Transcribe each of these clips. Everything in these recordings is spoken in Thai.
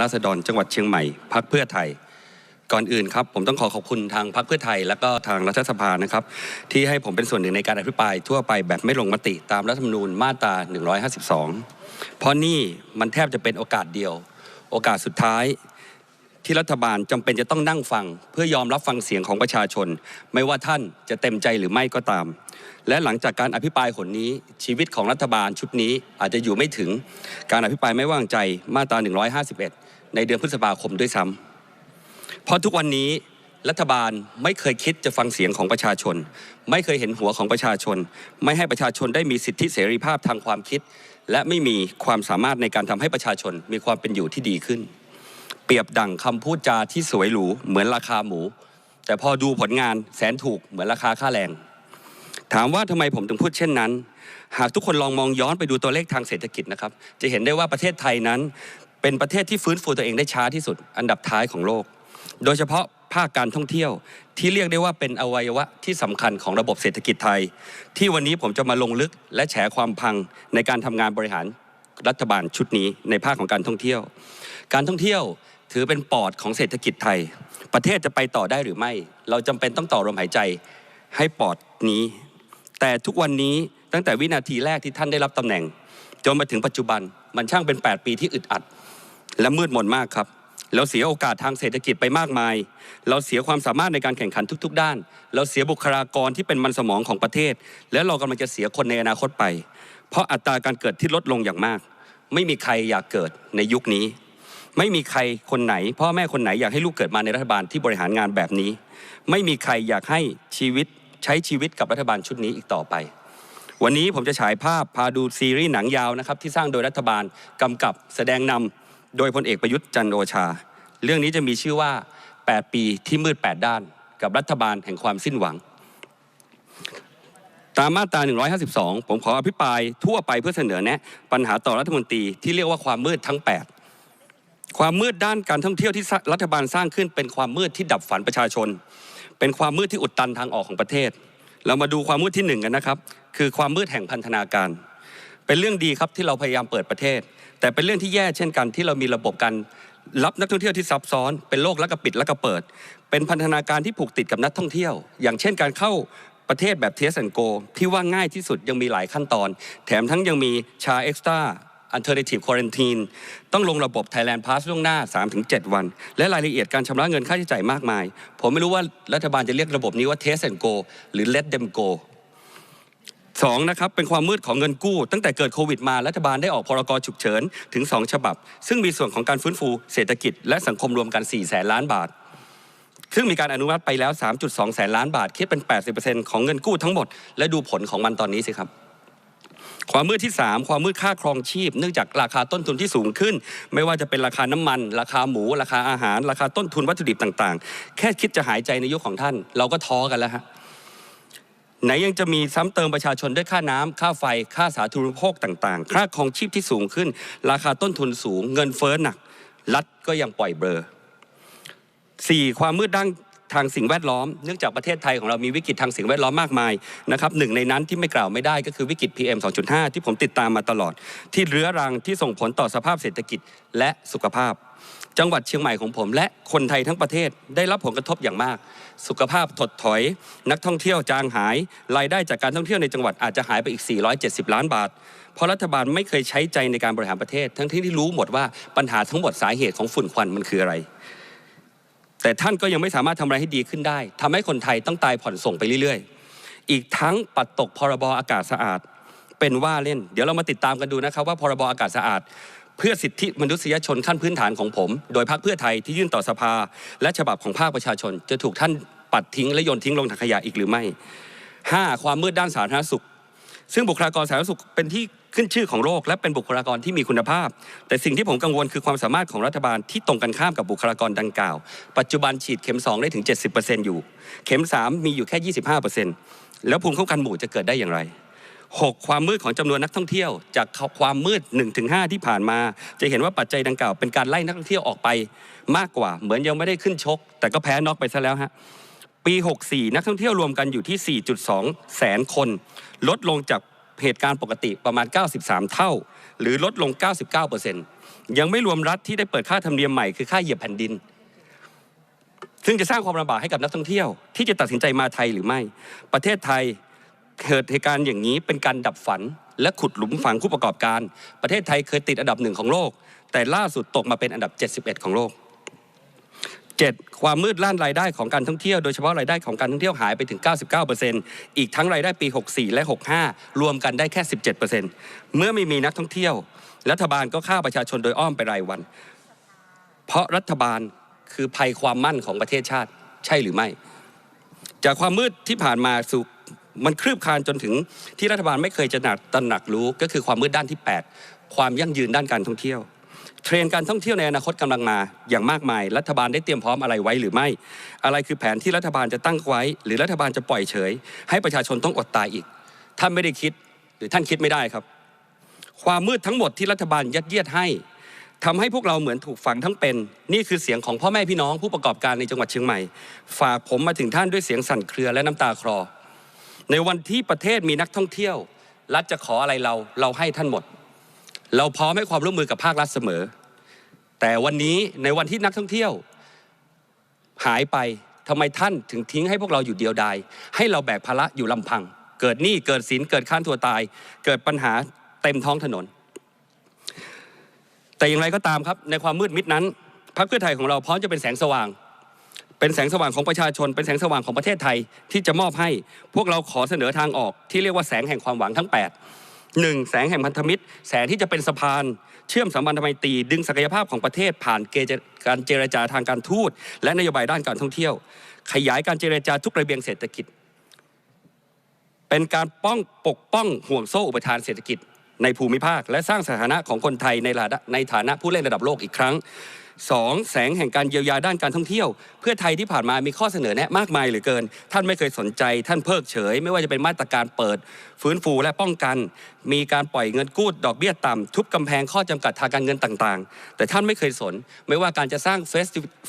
ราษฎรจังหวัดเชียงใหม่พักเพื่อไทย ก่อนอื่นครับ ผมต้องขอขอบคุณทางพักเพื่อไทย และก็ทางรัฐสภานะครับ ที่ให้ผมเป็นส่วนหนึ่งในการอภิปรายทั่วไปแบบไม่ลงมติตามรัฐธรรมนูญมาตรา 152 เพราะนี่มันแทบจะเป็นโอกาสเดียว โอกาสสุดท้าย ที่รัฐบาลจำเป็นจะต้องนั่งฟัง เพื่อยอมรับฟังเสียงของประชาชน ไม่ว่าท่านจะเต็มใจหรือไม่ก็ตาม และหลังจากการอภิปรายหนนี้ ชีวิตของรัฐบาลชุดนี้อาจจะอยู่ไม่ถึงการอภิปรายไม่วางใจมาตรา 151 ในเดือนพฤษภาคมด้วยซ้ำเพราะทุกวันนี้รัฐบาลไม่เคยคิดจะฟังเสียงของประชาชน ไม่เคยเห็นหัวของประชาชน ไม่ให้ประชาชนได้มีสิทธิเสรีภาพทางความคิด และไม่มีความสามารถในการทำให้ประชาชนมีความเป็นอยู่ที่ดีขึ้น รียบดั่งคำพูดจาที่สวยหรูเหมือนราคาหมู แต่พอดูผลงานแสนถูกเหมือนราคาค่าแรง ถามว่าทำไมผมถึงพูดเช่นนั้น หากทุกคนลองมองย้อนไปดูตัวเลขทางเศรษฐกิจนะครับ จะเห็นได้ว่าประเทศไทยนั้น เป็นประเทศที่ฟื้นฟูตัวเองได้ช้าที่สุด อันดับท้ายของโลก โดยเฉพาะภาคการท่องเที่ยวที่เรียกได้ว่าเป็นอวัยวะที่สำคัญของระบบเศรษฐกิจไทย ที่วันนี้ผมจะมาลงลึกและแฉความพังในการทำงานบริหารรัฐบาลชุดนี้ในภาคของการท่องเที่ยว การท่องเที่ยว ถือเป็นปอดของเศรษฐกิจไทย ประเทศจะไปต่อได้หรือไม่ เราจำเป็นต้องต่อลมหายใจให้ปอดนี้ แต่ทุกวันนี้ตั้งแต่วินาทีแรกที่ท่านได้รับตำแหน่ง จนมาถึงปัจจุบันมันช่างเป็น 8 ปีที่อึดอัด และมืดมนมากครับ เราเสียโอกาสทางเศรษฐกิจไปมากมาย เราเสียความสามารถในการแข่งขันทุก ๆ ด้าน เราเสียบุคลากรที่เป็นมันสมองของประเทศ และเรากำลังจะเสียคนในอนาคตไป เพราะอัตราการเกิดที่ลดลงอย่างมาก ไม่มีใครอยากเกิดในยุคนี้ ไม่มีใครคนไหน พ่อแม่คนไหนอยากให้ลูกเกิดมาในรัฐบาลที่บริหารงานแบบนี้ ไม่มีใครอยากให้ชีวิตใช้ชีวิตกับรัฐบาลชุดนี้อีกต่อไป วันนี้ผมจะฉายภาพพาดูซีรีส์หนังยาวนะครับที่สร้างโดยรัฐบาลกำกับแสดงนำโดยพลเอกประยุทธ์จันทร์โอชา เรื่องนี้จะมีชื่อว่า 8 ปีที่มืด 8 ด้าน กับรัฐบาลแห่งความสิ้นหวังตามมาตรา 152 ผมขออภิปรายทั่วไปเพื่อเสนอแนะ ปัญหาต่อรัฐมนตรีที่เรียกว่าความมืดทั้ง8 ความมืดด้านการท่องเที่ยวที่รัฐบาลสร้างขึ้น เป็นความมืดที่ดับฝันประชาชน เป็นความมืดที่อุดตันทางออกของประเทศ เรามาดูความมืดที่หนึ่งกันนะครับ คือความมืดแห่งพันธนาการ เป็นเรื่องดีครับที่เราพยายามเปิดประเทศ แต่เป็นเรื่องที่แย่เช่นกันที่เรามีระบบการรับนักท่องเที่ยวที่ซับซ้อน เป็นโลกแล้วก็ปิดแล้วก็เปิด เป็นพันธนาการที่ผูกติดกับนักท่องเที่ยว อย่างเช่นการเข้าประเทศแบบเทสแอนโกที่ว่าง่ายที่สุดยังมีหลายขั้นตอน แถมทั้งยังมีชาเอ็กซ์ตร้า alternative quarantine ต้องลงระบบ Thailand Pass ล่วงหน้า 3-7 วัน และรายละเอียดการชำระเงินค่าใช้จ่ายมากมาย ผมไม่รู้ว่ารัฐบาลจะเรียกระบบนี้ว่า Test and Go หรือ Let them go สองนะครับเป็นความมืดของเงินกู้ ตั้งแต่เกิดโควิดมารัฐบาลได้ออกพรกฉุกเฉินถึง 2 ฉบับ ซึ่งมีส่วนของการฟื้นฟูเศรษฐกิจและสังคมรวมกัน4แสนล้านบาท ซึ่งมีการอนุมัติไปแล้ว 3.2 แสนล้านบาทคิดเป็น 80%ของเงินกู้ทั้งหมด และดูผลของมันตอนนี้สิครับ ความมืดที่ 3 ความมืดค่าครองชีพ เนื่องจากราคาต้นทุนที่สูงขึ้น ไม่ว่าจะเป็นราคาน้ำมัน ราคาหมู ราคาอาหาร ราคาต้นทุนวัตถุดิบต่างๆ แค่คิดจะหายใจในยุคของท่าน เราก็ท้อกันแล้วฮะไหนยังจะมีซ้ำเติมประชาชนด้วยค่าน้ำค่าไฟ ค่าสาธารณูปโภคต่างๆ ค่าครองชีพที่สูงขึ้น ราคาต้นทุนสูง เงินเฟ้อหนัก รัฐก็ยังปล่อยเบลอ 4. ความมืดด้าน ทางสิ่งแวดล้อมเนื่องจากประเทศไทยของเรามีวิกฤตทางสิ่งแวดล้อมมากมายนะครับหนึ่งในนั้นที่ไม่กล่าวไม่ได้ก็คือวิกฤต PM 2.5 ที่ผมติดตามมาตลอด ที่เรื้อรังที่ส่งผลต่อสภาพเศรษฐกิจและสุขภาพ จังหวัดเชียงใหม่ของผม และคนไทยทั้งประเทศได้รับผลกระทบอย่างมาก สุขภาพถดถอย นักท่องเที่ยวจางหาย รายได้จากการท่องเที่ยวในจังหวัดอาจจะหายไปอีก 470 ล้านบาทเพราะรัฐบาลไม่เคยใช้ใจในการบริหารประเทศ ทั้งที่รู้หมดว่าปัญหาทั้งหมดสาเหตุของฝุ่นควันมันคืออะไร แต่ท่านก็ยังไม่สามารถทำอะไรให้ดีขึ้นได้ทำให้คนไทยต้องตายผ่อนส่งไปเรื่อยๆ อีกทั้งปัดตกพรบอากาศสะอาด เป็นว่าเล่น เดี๋ยวเรามาติดตามกันดูนะครับว่าพรบอากาศสะอาด เพื่อสิทธิมนุษยชนขั้นพื้นฐานของผม โดยพรรคเพื่อไทยที่ยื่นต่อสภา และฉบับของภาคประชาชน จะถูกท่านปัดทิ้งและโยนทิ้งลงถังขยะอีกหรือไม่ 5. ความมืดด้านสาธารณสุข ซึ่งบุคลากรสาธารณสุขเป็นที่ขึ้นชื่อของโลกและเป็นบุคลากรที่มีคุณภาพ แต่สิ่งที่ผมกังวลคือความสามารถของรัฐบาลที่ตรงกันข้ามกับบุคลากรดังกล่าว ปัจจุบันฉีดเข็ม 2 ได้ถึง 70%อยู่ เข็ม 3 มีอยู่แค่ 25%แล้วภูมิคุ้มกันหมู่จะเกิดได้อย่างไร 6. ความมืดของจำนวนนักท่องเที่ยว จากความมืด 1-5 ที่ผ่านมา จะเห็นว่าปัจจัยดังกล่าวเป็นการไล่นักท่องเที่ยวออกไป มากกว่าเหมือนยังไม่ได้ขึ้นชก แต่ก็แพ้น็อกไปซะแล้วฮะ ปี 64 นักท่องเที่ยวรวมกันอยู่ที่ 4.2 แสนคน ลดลงจากเหตุการณ์ปกติประมาณ 93 เท่า หรือลดลง 99%ยังไม่รวมรัฐที่ได้เปิดค่าธรรมเนียมใหม่คือค่าเหยียบแผ่นดิน ซึ่งจะสร้างความลำบากให้กับนักท่องเที่ยว ที่จะตัดสินใจมาไทยหรือไม่ ประเทศไทยเกิดเหตุการณ์อย่างนี้เป็นการดับฝัน และขุดหลุมฝังผู้ประกอบการ ประเทศไทยเคยติดอันดับหนึ่งของโลก แต่ล่าสุดตกมาเป็นอันดับ 71 ของโลก 7. ความมืดล้านรายได้ของการท่องเที่ยวโดยเฉพาะรายได้ของการท่องเที่ยวหายไปถึง 99%อีกทั้งรายได้ปี 64 และ 65 รวมกันได้แค่ 17%เมื่อไม่มีนักท่องเที่ยว รัฐบาลก็ฆ่าประชาชนโดยอ้อมไปรายวัน เพราะรัฐบาลคือภัยความมั่นของประเทศชาติใช่หรือไม่ จากความมืดที่ผ่านมาสู่มันคลืบคลานจนถึงที่รัฐบาลไม่เคยจะหนักตระหนักรู้ก็คือความมืดด้านที่ 8 ความยั่งยืนด้านการท่องเที่ยว เทรนด์การท่องเที่ยวในอนาคตกำลังมาอย่างมากมาย รัฐบาลได้เตรียมพร้อมอะไรไว้หรือไม่ อะไรคือแผนที่รัฐบาลจะตั้งไว้ หรือรัฐบาลจะปล่อยเฉย ให้ประชาชนต้องอดตายอีก ท่านไม่ได้คิดหรือท่านคิดไม่ได้ครับ ความมืดทั้งหมดที่รัฐบาลยัดเยียดให้ทำให้พวกเราเหมือนถูกฝังทั้งเป็น นี่คือเสียงของพ่อแม่พี่น้องผู้ประกอบการในจังหวัดเชียงใหม่ ฝากผมมาถึงท่านด้วยเสียงสั่นเครือและน้ำตาคลอในวันที่ประเทศมีนักท่องเที่ยว รัฐจะขออะไรเราเราให้ท่านหมด เราพร้อมให้ความร่วมมือกับภาครัฐเสมอ แต่วันนี้ในวันที่นักท่องเที่ยวหายไปทำไมท่านถึงทิ้งให้พวกเราอยู่เดียวดายให้เราแบกภาระอยู่ลำพัง เกิดหนี้เกิดสินเกิดข้านตัวตาย เกิดปัญหาเต็มท้องถนน แต่อย่างไรก็ตามครับ ในความมืดมิดนั้นพรรคเพื่อไทยของเราพร้อมจะเป็นแสงสว่าง เป็นแสงสว่างของประชาชน เป็นแสงสว่างของประเทศไทยที่จะมอบให้ พวกเราขอเสนอทางออกที่เรียกว่าแสงแห่งความหวังทั้ง 8 1. แสงแห่งพันธมิตร แสงที่จะเป็นสะพาน เชื่อมสัมพันธไมตรีดึงศักยภาพของประเทศผ่านเการเจรจาทางการทูต และนโยบายด้านการท่องเที่ยว ขยายการเจรจาทุกระเบียงเศรษฐกิจ เป็นการป้องปกป้องห่วงโซ่อุปทานเศรษฐกิจในภูมิภาค และสร้างสถานะของคนไทยในในฐานะผู้เล่นระดับโลกอีกครั้ง 2. แสงแห่งการเยียวยาด้านการท่องเที่ยว เพื่อไทยที่ผ่านมามีข้อเสนอแนะมากมายเหลือเกิน ท่านไม่เคยสนใจ ท่านเพิกเฉย ไม่ว่าจะเป็นมาตรการเปิด ฟื้นฟูและป้องกัน มีการปล่อยเงินกู้ดอกเบี้ยต่ำทุบกำแพงข้อจำกัดทางการเงินต่างๆ แต่ท่านไม่เคยสน ไม่ว่าการจะสร้างเ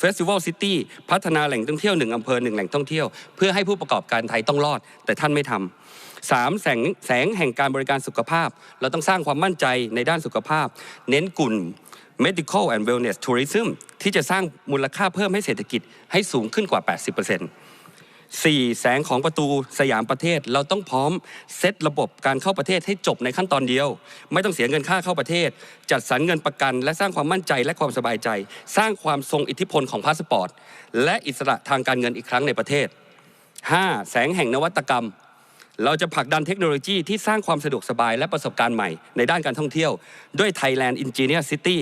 ฟสติวัลซิตี้พัฒนาแหล่งท่องเที่ยวหนึ่งอำเภอหนึ่งแหล่งท่องเที่ยวเพื่อให้ผู้ประกอบการไทยต้องรอด แต่ท่านไม่ทำสามแสงแสงแห่งการบริการสุขภาพ เราต้องสร้างความมั่นใจในด้านสุขภาพ เน้นกลุ่ม medical and wellness tourism ที่จะสร้างมูลค่าเพิ่มให้เศรษฐกิจให้สูงขึ้นกว่า 80% 4. แสงของประตูสยามประเทศเราต้องพร้อมเซตระบบการเข้าประเทศให้จบในขั้นตอนเดียว ไม่ต้องเสียเงินค่าเข้าประเทศ จัดสรรเงินประกัน และสร้างความมั่นใจและความสบายใจ สร้างความทรงอิทธิพลของพาสปอร์ต และอิสระทางการเงินอีกครั้งในประเทศ 5. แสงแห่งนวัตกรรม เราจะผลักดันเทคโนโลยีที่สร้างความสะดวกสบายและประสบการณ์ใหม่ในด้านการท่องเที่ยวด้วย Thailand Engineer City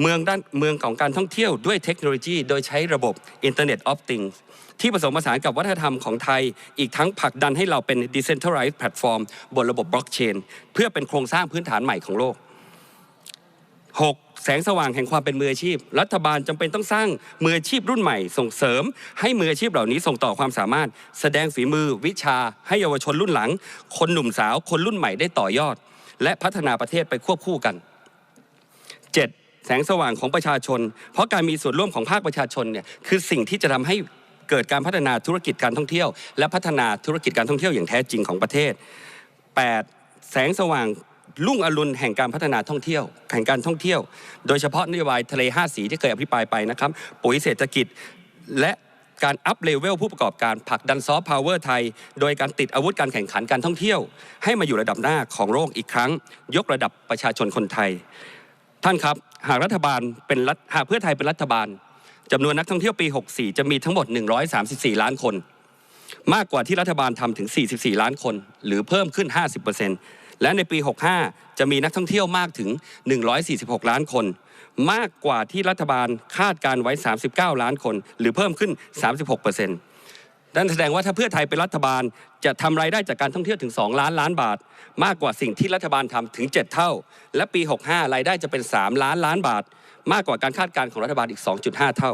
เมืองด้านเมืองของการท่องเที่ยวด้วยเทคโนโลยี โดยใช้ระบบ Internet of Things ที่ผสมผสานกับวัฒนธรรมของไทย อีกทั้งผลักดันให้เราเป็น Decentralized Platform บนระบบบล็อกเชนเพื่อเป็นโครงสร้างพื้นฐานใหม่ของโลก 6. แสงสว่างแห่งความเป็นมืออาชีพ รัฐบาลจำเป็นต้องสร้างมืออาชีพรุ่นใหม่ส่งเสริม ให้มืออาชีพเหล่านี้ส่งต่อความสามารถ แสดงฝีมือวิชา ให้เยาวชนรุ่นหลัง คนหนุ่มสาวคนรุ่นใหม่ได้ต่อยอด และพัฒนาประเทศไปควบคู่กัน 7. แสงสว่างของประชาชน เพราะการมีส่วนร่วมของภาคประชาชนเนี่ยคือสิ่งที่จะทำให้เกิดการพัฒนาธุรกิจการท่องเที่ยว และพัฒนาธุรกิจการท่องเที่ยวอย่างแท้จริงของประเทศ 8. แสงสว่าง รุ่งอรุณแห่งการพัฒนาท่องเที่ยวแห่งการท่องเที่ยว โดยเฉพาะนโยบายทะเลห้าสีที่เคยอภิปรายไปนะครับ ปุ๋ยเศรษฐกิจและการอัพเลเวลผู้ประกอบการผลักดันซอฟต์พาวเวอร์ไทย โดยการติดอาวุธการแข่งขันการท่องเที่ยว ให้มาอยู่ระดับหน้าของโลกอีกครั้ง ยกระดับประชาชนคนไทย ท่านครับหากรัฐบาลเป็นรัฐหากเพื่อไทยเป็นรัฐบาลจำนวนนักท่องเที่ยวปี 64 จะมีทั้งหมด 134 ล้านคน มากกว่าที่รัฐบาลทำถึง 44 ล้านคน หรือเพิ่มขึ้น 50% และในปี 65 จะมีนักท่องเที่ยวมากถึง 146 ล้านคน มากกว่าที่รัฐบาลคาดการไว้ 39 ล้านคน หรือเพิ่มขึ้น 36%นั่นแสดงว่าถ้าเพื่อไทยเป็นรัฐบาลจะทำรายได้จากการท่องเที่ยวถึง 2 ล้านล้านบาท มากกว่าสิ่งที่รัฐบาลทำถึง 7 เท่า และปี 65 รายได้จะเป็น 3 ล้านล้านบาท มากกว่าการคาดการณ์ของรัฐบาลอีก 2.5 เท่า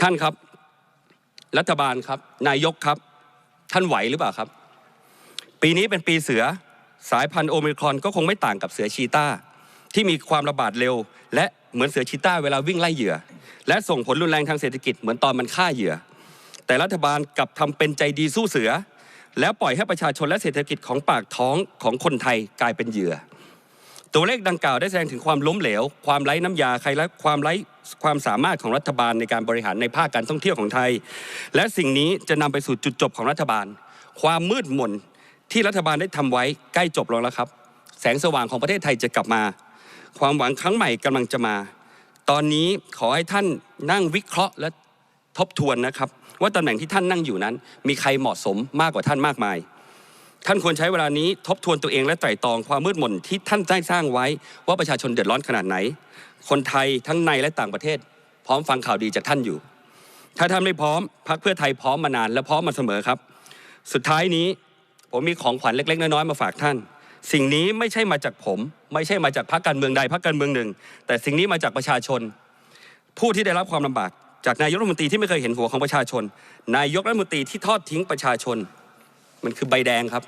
ท่านครับ รัฐบาลครับ นายกครับ ท่านไหวหรือเปล่าครับ ปีนี้เป็นปีเสือสายพันธุ์โอมิครอนก็คงไม่ต่างกับเสือชีตาที่มีความระบาดเร็ว และเหมือนเสือชีตาเวลาวิ่งไล่เหยื่อ และส่งผลรุนแรงทางเศรษฐกิจเหมือนตอนมันฆ่าเหยื่อ แต่รัฐบาลกลับทำเป็นใจดีสู้เสือ แล้วปล่อยให้ประชาชนและเศรษฐกิจของปากท้องของคนไทยกลายเป็นเหยื่อ ตัวเลขดังกล่าวได้แสดงถึงความล้มเหลว ความไร้น้ำยาใครและความไร้ความสามารถของรัฐบาลในการบริหารในภาคการท่องเที่ยวของไทย และสิ่งนี้จะนำไปสู่จุดจบของรัฐบาล ความมืดมน ที่รัฐบาลได้ทำไว้ใกล้จบลงแล้วครับ แสงสว่างของประเทศไทยจะกลับมา ความหวังครั้งใหม่กำลังจะมา ตอนนี้ขอให้ท่านนั่งวิเคราะห์และทบทวนนะครับ ว่าตำแหน่งที่ท่านนั่งอยู่นั้น มีใครเหมาะสมมากกว่าท่านมากมาย ท่านควรใช้เวลานี้ทบทวนตัวเองและไตร่ตรองความมืดมนที่ท่านได้สร้างไว้ ว่าประชาชนเดือดร้อนขนาดไหน คนไทยทั้งในและต่างประเทศ พร้อมฟังข่าวดีจากท่านอยู่ ถ้าท่านไม่พร้อมพรรคเพื่อไทยพร้อมมานานและพร้อมมาเสมอครับ สุดท้ายนี้ ผมมีของขวัญเล็ก ๆ น้อยๆมาฝากท่าน สิ่งนี้ไม่ใช่มาจากผม ไม่ใช่มาจากพรรคการเมืองใดพรรคการเมืองหนึ่ง แต่สิ่งนี้มาจากประชาชน ผู้ที่ได้รับความลำบาก จากนายกรัฐมนตรีที่ไม่เคยเห็นหัวของประชาชน นายกรัฐมนตรีที่ทอดทิ้งประชาชน มันคือใบแดงครับ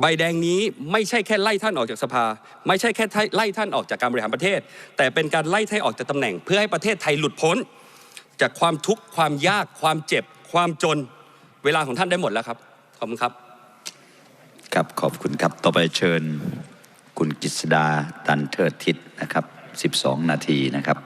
ใบแดงนี้ไม่ใช่แค่ไล่ท่านออกจากสภา ไม่ใช่แค่ไล่ท่านออกจากการบริหารประเทศ แต่เป็นการไล่ท่านออกจากตำแหน่ง เพื่อให้ประเทศไทยหลุดพ้น จากความทุกข์ความยากความเจ็บ ความจน เวลาของท่านได้หมดแล้วครับขอบคุณครับ ครับขอบคุณครับต่อไปเชิญ คุณกฤษดาตันเทิดทิศนะครับ 12 นาทีนะครับ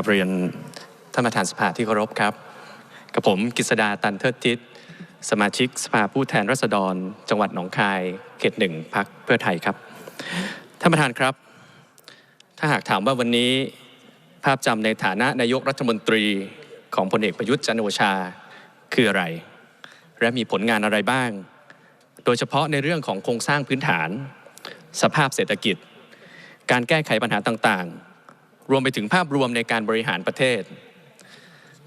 กับเรียนท่านประธานสภาที่เคารพครับ กับผมกฤษดาตันเทิดทิศสมาชิกสภาผู้แทนราษฎร จังหวัดหนองคาย เขตหนึ่งพักเพื่อไทยครับ ท่านประธานครับ ถ้าหากถามว่าวันนี้ภาพจำในฐานะนายกรัฐมนตรีของพลเอกประยุทธ์จันโอชาคืออะไร และมีผลงานอะไรบ้าง โดยเฉพาะในเรื่องของโครงสร้างพื้นฐาน สภาพเศรษฐกิจ การแก้ไขปัญหาต่างๆ รวมไปถึงภาพรวมในการบริหารประเทศ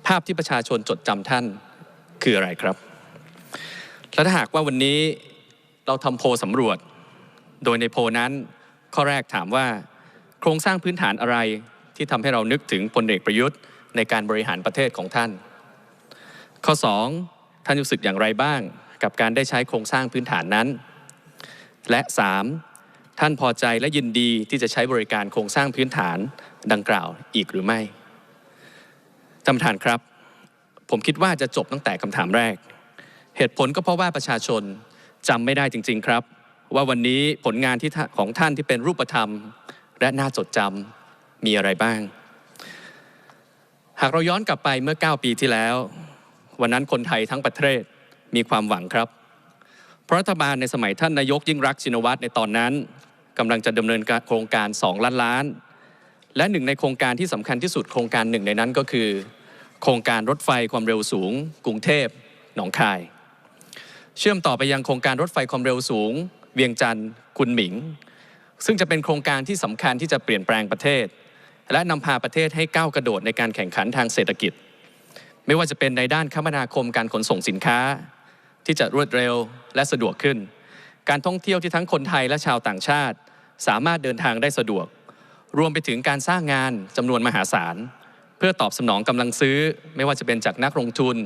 ภาพที่ประชาชนจดจำท่านคืออะไรครับ และถ้าหากว่าวันนี้เราทำโพสำรวจ โดยในโพนั้น ข้อแรกถามว่า โครงสร้างพื้นฐานอะไรที่ทำให้เรานึกถึงพลเอกประยุทธ์ในการบริหารประเทศของท่าน ข้อ 2 ท่านรู้สึกอย่างไรบ้าง กับการได้ใช้โครงสร้างพื้นฐานนั้น และ 3. ท่านพอใจและยินดีที่จะใช้บริการโครงสร้างพื้นฐานดังกล่าวอีกหรือไม่ท่านประธานครับ ผมคิดว่าจะจบตั้งแต่คำถามแรก เหตุผลก็เพราะว่าประชาชนจำไม่ได้จริง ๆ ครับ ว่าวันนี้ผลงานที่ของท่านที่เป็นรูปธรรม และน่าจดจำมีอะไรบ้าง หากเราย้อนกลับไปเมื่อ 9 ปีที่แล้ว วันนั้นคนไทยทั้งประเทศมีความหวังครับ เพราะรัฐบาลในสมัยท่านนายกยิ่งรักชินวัตรในตอนนั้นกำลังจะดำเนินโครงการ 2 ล้านล้าน และหนึ่งในโครงการที่สำคัญที่สุดโครงการหนึ่งในนั้นก็คือ โครงการรถไฟความเร็วสูง กรุงเทพหนองคาย เชื่อมต่อไปยังโครงการรถไฟความเร็วสูง เวียงจันทร์คุณหมิง ซึ่งจะเป็นโครงการที่สำคัญที่จะเปลี่ยนแปลงประเทศ และนำพาประเทศให้ก้าวกระโดดในการแข่งขันทางเศรษฐกิจ ไม่ว่าจะเป็นในด้านคมนาคมการขนส่งสินค้า ที่จะรวดเร็วและสะดวกขึ้น การท่องเที่ยวที่ทั้งคนไทยและชาวต่างชาติ สามารถเดินทางได้สะดวก รวมไปถึงการสร้างงานจำนวนมหาศาล เพื่อตอบสนองกำลังซื้อ ไม่ว่าจะเป็นจากนักลงทุน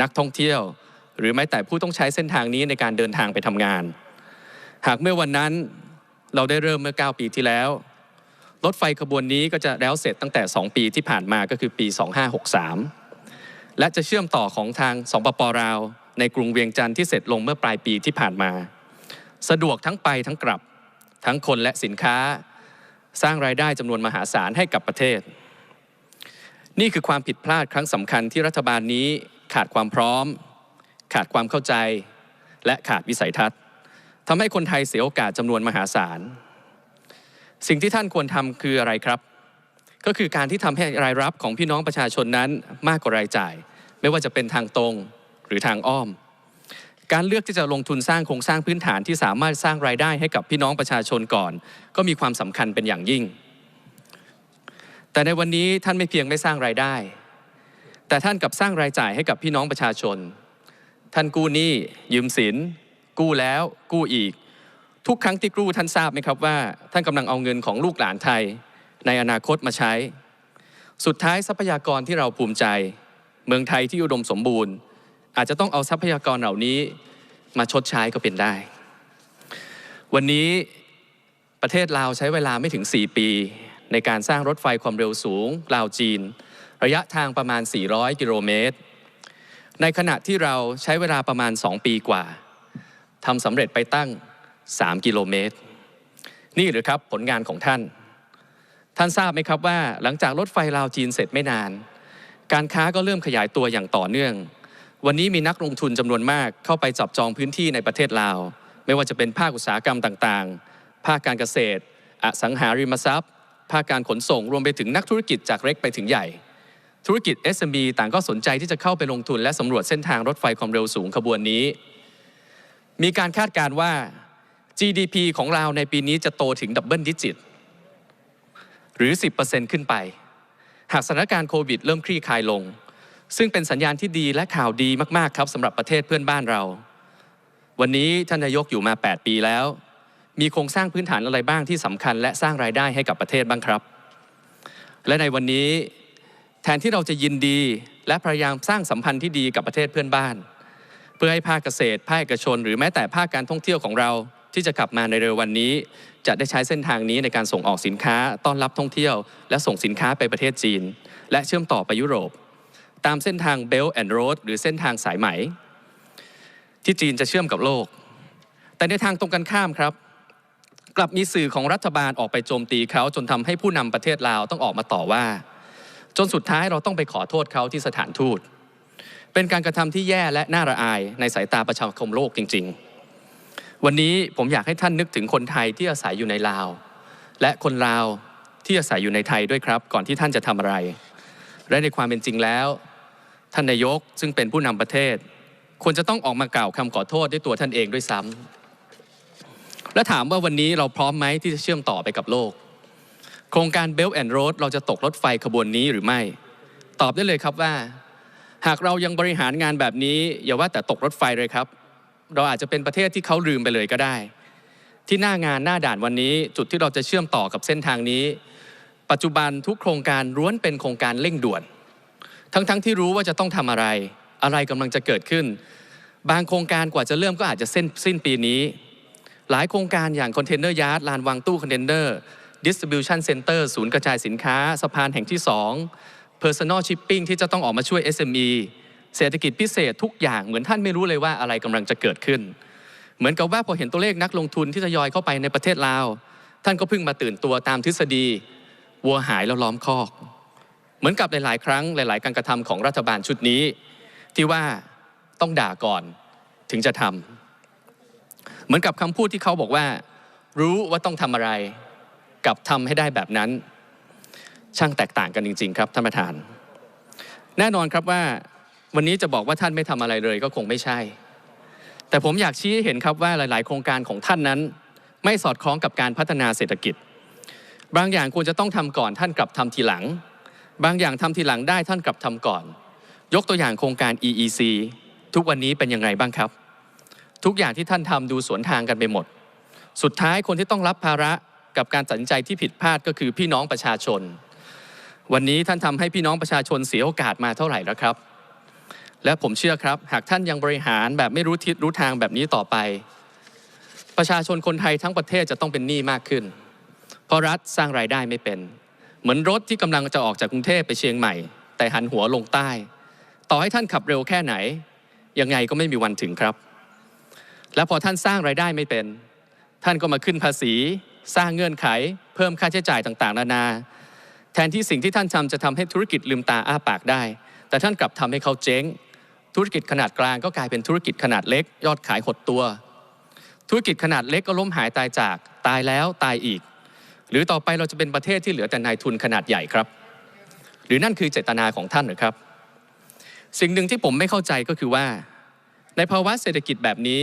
นักท่องเที่ยว หรือแม้แต่ผู้ต้องใช้เส้นทางนี้ในการเดินทางไปทำงาน หากเมื่อวันนั้นเราได้เริ่มเมื่อ 9 ปีที่แล้ว รถไฟขบวนนี้ก็จะแล้วเสร็จตั้งแต่ 2 ปีที่ผ่านมาก็คือปี 2563 และจะเชื่อมต่อของทางสปปลาว ในกรุงเวียงจันทร์ที่เสร็จลงเมื่อปลายปีที่ผ่านมา สะดวกทั้งไปทั้งกลับ ทั้งคนและสินค้า สร้างรายได้จำนวนมหาศาลให้กับประเทศ นี่คือความผิดพลาดครั้งสำคัญที่รัฐบาลนี้ขาดความพร้อม ขาดความเข้าใจ และขาดวิสัยทัศน์ทำให้คนไทยเสียโอกาสจำนวนมหาศาล สิ่งที่ท่านควรทำคืออะไรครับ ก็คือการที่ทำให้รายรับของพี่น้องประชาชนนั้นมากกว่ารายจ่าย ไม่ว่าจะเป็นทางตรง หรือทางอ้อม การเลือกที่จะลงทุนสร้างโครงสร้างพื้นฐานที่สามารถสร้างรายได้ให้กับพี่น้องประชาชนก่อน ก็มีความสำคัญเป็นอย่างยิ่ง แต่ในวันนี้ท่านไม่เพียงไม่สร้างรายได้ แต่ท่านกับสร้างรายจ่ายให้กับพี่น้องประชาชน ท่านกู้หนี้ยืมสิน กู้แล้วกู้อีก ทุกครั้งที่กู้ท่านทราบไหมครับว่า ท่านกำลังเอาเงินของลูกหลานไทย ในอนาคตมาใช้ สุดท้ายทรัพยากรที่เราภูมิใจ เมืองไทยที่อุดมสมบูรณ์ อาจจะต้องเอาทรัพยากรเหล่านี้มาชดใช้ก็เป็นได้ วันนี้ประเทศลาวใช้เวลาไม่ถึง 4 ปี ในการสร้างรถไฟความเร็วสูงลาวจีน ระยะทางประมาณ 400 กิโลเมตร ในขณะที่เราใช้เวลาประมาณ 2 ปีกว่าทำสำเร็จไปตั้ง 3 กิโลเมตร นี่หรือครับผลงานของท่าน ท่านทราบไหมครับว่าหลังจากรถไฟลาวจีนเสร็จไม่นาน การค้าก็เริ่มขยายตัวอย่างต่อเนื่อง วันนี้มีนักลงทุนจำนวนมากเข้าไปจับจองพื้นที่ในประเทศลาว ไม่ว่าจะเป็นภาคอุตสาหกรรมต่างๆ ภาคการเกษตร อสังหาริมทรัพย์ ภาคการขนส่งรวมไปถึงนักธุรกิจจากเล็กไปถึงใหญ่ ธุรกิจ SME ต่างก็สนใจที่จะเข้าไปลงทุนและสำรวจเส้นทางรถไฟความเร็วสูงขบวนนี้ มีการคาดการณ์ว่า GDP ของเราในปีนี้จะโตถึงดับเบิลดิจิตหรือ 10%ขึ้นไป หากสถานการณ์โควิดเริ่มคลี่คลายลง ซึ่งเป็นสัญญาณที่ดีและข่าวดีมากๆครับสำหรับประเทศเพื่อนบ้านเรา วันนี้ท่านนายกอยู่มา 8 ปีแล้ว มีโครงสร้างพื้นฐานอะไรบ้างที่สำคัญ และสร้างรายได้ให้กับประเทศบ้างครับ และในวันนี้แทนที่เราจะยินดีและพยายามสร้างสัมพันธ์ที่ดีกับประเทศเพื่อนบ้าน เพื่อให้ภาคเกษตรภาคเอกชน หรือแม้แต่ภาคการท่องเที่ยวของเราที่จะกลับมาในเร็ววันนี้ จะได้ใช้เส้นทางนี้ในการส่งออกสินค้าต้อนรับท่องเที่ยว และส่งสินค้าไปประเทศจีน และเชื่อมต่อไปยุโรป ตามเส้นทาง Belt and Road หรือเส้นทางสายไหม ที่จีนจะเชื่อมกับโลก แต่ในทางตรงกันข้ามครับ กลับมีสื่อของรัฐบาลออกไปโจมตีเขาจนทำให้ผู้นำประเทศลาวต้องออกมาต่อว่า จนสุดท้ายเราต้องไปขอโทษเขาที่สถานทูต เป็นการกระทำที่แย่และน่าระอายในสายตาประชาคมโลกจริง ๆ วันนี้ผมอยากให้ท่านนึกถึงคนไทยที่อาศัยอยู่ในลาว และคนลาวที่อาศัยอยู่ในไทยด้วยครับ ก่อนที่ท่านจะทำอะไร และในความเป็นจริงแล้ว ท่านนายกซึ่งเป็นผู้นำประเทศ ควรจะต้องออกมากล่าวคำขอโทษด้วยตัวท่านเองด้วยซ้ำและถามว่าวันนี้เราพร้อมไหมที่จะเชื่อมต่อไปกับโลก โครงการ Belt and Road เราจะตกรถไฟขบวนนี้หรือไม่ ตอบได้เลยครับว่า หากเรายังบริหารงานแบบนี้ อย่าว่าแต่ตกรถไฟเลยครับ เราอาจจะเป็นประเทศที่เขาลืมไปเลยก็ได้ ที่หน้างานหน้าด่านวันนี้ จุดที่เราจะเชื่อมต่อกับเส้นทางนี้ ปัจจุบันทุกโครงการล้วนเป็นโครงการเร่งด่วน ทั้งๆทที่รู้ว่าจะต้องทำอะไร อะไรกำลังจะเกิดขึ้น บางโครงการกว่าจะเริ่มก็อาจจะเส้นสิ้นปีนี้ หลายโครงการอย่างคอนเทนเนอร์ยาร์ดลานวางตู้คอนเทนเนอร์ distribution center ศูนย์กระจายสินค้า สะพานแห่งที่ 2 personal shipping ที่จะต้องออกมาช่วย SME เศรษฐกิจพิเศษทุกอย่างเหมือนท่านไม่รู้เลยว่าอะไรกำลังจะเกิดขึ้น เหมือนกับว่าพอเห็นตัวเลขนักลงทุนที่ทยอยเข้าไปในประเทศลาว ท่านก็เพิ่งมาตื่นตัวตามทฤษฎีวัวหายแล้วล้อมคอก เหมือนกับหลาย ๆ ครั้งหลาย ๆ การกระทำของรัฐบาลชุดนี้ ที่ว่าต้องด่าก่อนถึงจะทำเหมือนกับคำพูดที่เขาบอกว่า รู้ว่าต้องทำอะไรกับทำให้ได้แบบนั้น ช่างแตกต่างกันจริง ๆ ครับท่านประธาน แน่นอนครับว่าวันนี้จะบอกว่าท่านไม่ทำอะไรเลยก็คงไม่ใช่ แต่ผมอยากชี้ให้เห็นครับว่าหลาย ๆ โครงการของท่านนั้น ไม่สอดคล้องกับการพัฒนาเศรษฐกิจ บางอย่างควรจะต้องทำก่อนท่านกลับทำทีหลัง บางอย่างทำทีหลังได้ท่านกลับทำก่อน ยกตัวอย่างโครงการ EEC ทุกวันนี้เป็นยังไงบ้างครับ ทุกอย่างที่ท่านทำดูสวนทางกันไปหมด สุดท้ายคนที่ต้องรับภาระกับการตัดสินใจที่ผิดพลาดก็คือพี่น้องประชาชน วันนี้ท่านทำให้พี่น้องประชาชนเสียโอกาสมาเท่าไหร่แล้วครับ และผมเชื่อครับ หากท่านยังบริหารแบบไม่รู้ทิศรู้ทางแบบนี้ต่อไป ประชาชนคนไทยทั้งประเทศจะต้องเป็นหนี้มากขึ้น เพราะรัฐสร้างรายได้ไม่เป็น เหมือนรถที่กำลังจะออกจากกรุงเทพไปเชียงใหม่ แต่หันหัวลงใต้ ต่อให้ท่านขับเร็วแค่ไหน ยังไงก็ไม่มีวันถึงครับ และพอท่านสร้างรายได้ไม่เป็น ท่านก็มาขึ้นภาษี สร้างเงื่อนไข เพิ่มค่าใช้จ่ายต่างๆ นานา แทนที่สิ่งที่ท่านทำจะทำให้ธุรกิจลืมตาอ้าปากได้ แต่ท่านกลับทำให้เขาเจ๊ง ธุรกิจขนาดกลางก็กลายเป็นธุรกิจขนาดเล็ก ยอดขายหดตัว ธุรกิจขนาดเล็กก็ล้มหายตายจากตายแล้วตายอีก หรือต่อไปเราจะเป็นประเทศที่เหลือแต่นายทุนขนาดใหญ่ครับ หรือนั่นคือเจตนาของท่านหรือครับ สิ่งหนึ่งที่ผมไม่เข้าใจก็คือว่า ในภาวะเศรษฐกิจแบบนี้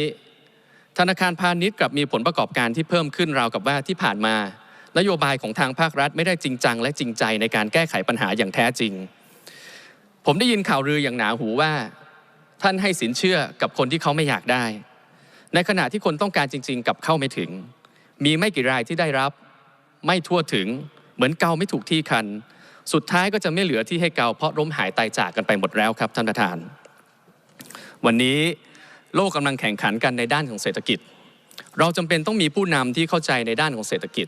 ธนาคารพาณิชย์กลับมีผลประกอบการที่เพิ่มขึ้นราวกับว่าที่ผ่านมา นโยบายของทางภาครัฐไม่ได้จริงจัง และจริงใจในการแก้ไขปัญหาอย่างแท้จริง ผมได้ยินข่าวลืออย่างหนาหูว่า ท่านให้สินเชื่อกับคนที่เขาไม่อยากได้ ในขณะที่คนต้องการจริง ๆ กับเข้าไม่ถึง มีไม่กี่รายที่ได้รับ ไม่ทั่วถึง เหมือนเกาไม่ถูกที่คัน สุดท้ายก็จะไม่เหลือที่ให้เกาเพราะล้มหายตายจากกันไปหมดแล้วครับท่านประธาน วันนี้โลกกำลังแข่งขันกันในด้านของเศรษฐกิจ เราจำเป็นต้องมีผู้นำที่เข้าใจในด้านของเศรษฐกิจ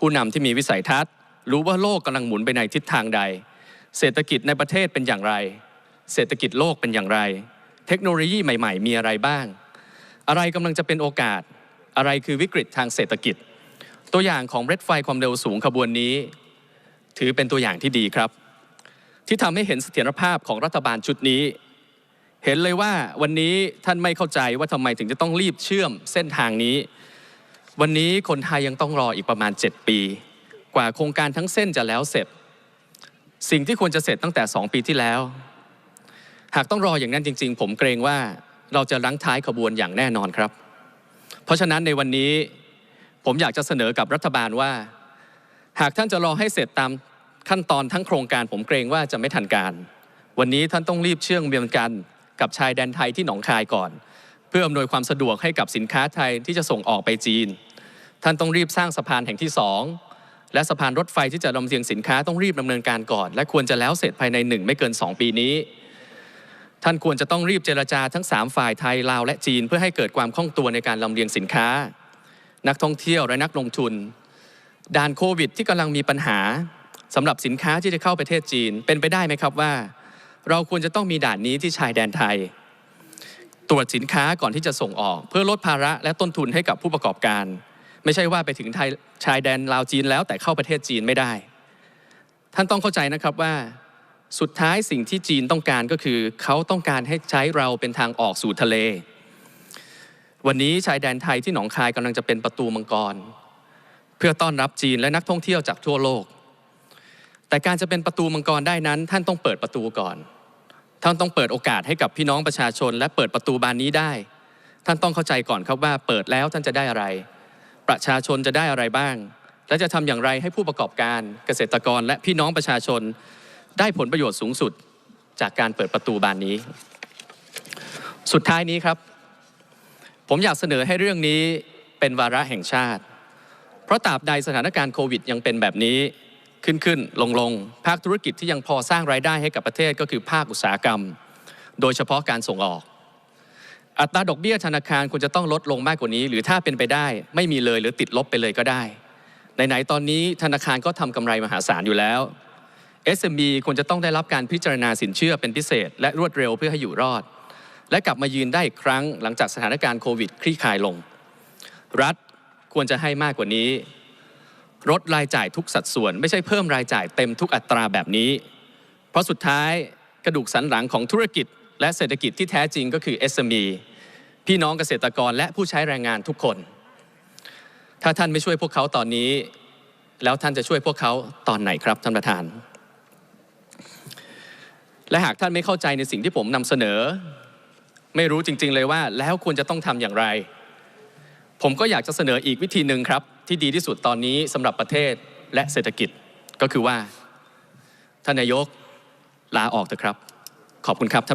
ผู้นำที่มีวิสัยทัศน์ รู้ว่าโลกกำลังหมุนไปในทิศทางใด เศรษฐกิจในประเทศเป็นอย่างไร เศรษฐกิจโลกเป็นอย่างไร เทคโนโลยีใหม่ ๆ มีอะไรบ้าง อะไรกำลังจะเป็นโอกาส อะไรคือวิกฤตทางเศรษฐกิจ ตัวอย่างของรถไฟความเร็วสูงขบวนนี้ ถือเป็นตัวอย่างที่ดีครับ ที่ทำให้เห็นเสถียรภาพของรัฐบาลชุดนี้ เห็นเลยว่าวันนี้ท่านไม่เข้าใจว่าทำไมถึงจะต้องรีบเชื่อมเส้นทางนี้ วันนี้คนไทยยังต้องรออีกประมาณ 7 ปี กว่าโครงการทั้งเส้นจะแล้วเสร็จ สิ่งที่ควรจะเสร็จตั้งแต่ 2 ปีที่แล้ว หากต้องรออย่างนั้นจริง ๆ ผมเกรงว่าเราจะลังท้ายขบวนอย่างแน่นอนครับ เพราะฉะนั้นในวันนี้ ผมอยากจะเสนอกับรัฐบาลว่า หากท่านจะรอให้เสร็จตามขั้นตอนทั้งโครงการผมเกรงว่าจะไม่ทันการ วันนี้ท่านต้องรีบเชื่อมเบียนกันกับชายแดนไทยที่หนองคายก่อน เพื่ออำนวยความสะดวกให้กับสินค้าไทยที่จะส่งออกไปจีน ท่านต้องรีบสร้างสะพานแห่งที่สองและสะพานรถไฟที่จะลำเลียงสินค้าต้องรีบดำเนินการก่อน และควรจะแล้วเสร็จภายในหนึ่งไม่เกิน 2 ปีนี้ ท่านควรจะต้องรีบเจรจาทั้ง 3 ฝ่ายไทยลาวและจีน เพื่อให้เกิดความคล่องตัวในการลำเลียงสินค้า นักท่องเที่ยวและนักลงทุน ด่านโควิด ที่กำลังมีปัญหาสำหรับสินค้าที่จะเข้าประเทศจีนเป็นไปได้ไหมครับว่า เราควรจะต้องมีด่านนี้ที่ชายแดนไทย ตรวจสินค้าก่อนที่จะส่งออก เพื่อลดภาระและต้นทุนให้กับผู้ประกอบการ ไม่ใช่ว่าไปถึงไทยชายแดนลาวจีนแล้วแต่เข้าประเทศจีนไม่ได้ ท่านต้องเข้าใจนะครับว่าสุดท้ายสิ่งที่จีนต้องการก็คือ เขาต้องการให้ใช้เราเป็นทางออกสู่ทะเล วันนี้ชายแดนไทยที่หนองคายกำลังจะเป็นประตูมังกร เพื่อต้อนรับจีนและนักท่องเที่ยวจากทั่วโลก แต่การจะเป็นประตูมังกรได้นั้น ท่านต้องเปิดประตูก่อน ท่านต้องเปิดโอกาสให้กับพี่น้องประชาชน และเปิดประตูบานนี้ได้ ท่านต้องเข้าใจก่อนครับว่าเปิดแล้วท่านจะได้อะไร ประชาชนจะได้อะไรบ้าง และจะทำอย่างไรให้ผู้ประกอบการเกษตรกรและพี่น้องประชาชน ได้ผลประโยชน์สูงสุดจากการเปิดประตูบานนี้ สุดท้ายนี้ครับ ผมอยากเสนอให้เรื่องนี้เป็นวาระแห่งชาติ เพราะตราบใดสถานการณ์โควิดยังเป็นแบบนี้ขึ้นขึ้นลงลงภาคธุรกิจที่ยังพอสร้างรายได้ให้กับประเทศก็คือภาคอุตสาหกรรม โดยเฉพาะการส่งออก อัตราดอกเบี้ยธนาคารควรจะต้องลดลงมากกว่านี้ หรือถ้าเป็นไปได้ไม่มีเลยหรือติดลบไปเลยก็ได้ไหนๆตอนนี้ธนาคารก็ทำกำไรมหาศาลอยู่แล้ว SMB ควรจะต้องได้รับการพิจารณาสินเชื่อเป็นพิเศษ และรวดเร็วเพื่อให้อยู่รอด และกลับมายืนได้อีกครั้งหลังจากสถานการณ์โควิดคลี่คลายลง รัฐควรจะให้มากกว่านี้ลดรายจ่ายทุกสัดส่วน ไม่ใช่เพิ่มรายจ่ายเต็มทุกอัตราแบบนี้ เพราะสุดท้ายกระดูกสันหลังของธุรกิจ และเศรษฐกิจที่แท้จริงก็คือ SME พี่น้องเกษตรกรและผู้ใช้แรงงานทุกคน ถ้าท่านไม่ช่วยพวกเขาตอนนี้ แล้วท่านจะช่วยพวกเขาตอนไหนครับท่านประธาน และหากท่านไม่เข้าใจในสิ่งที่ผมนำเสนอ ไม่รู้จริง ๆ เลยว่าแล้วควรจะต้องทำอย่างไร ผมก็อยากจะเสนออีกวิธีหนึ่งครับ ที่ดีที่สุดตอนนี้สำหรับประเทศและเศรษฐกิจก็คือว่าท่านนายกลาออกเถอะครับ ขอบคุณครับท่านประธาน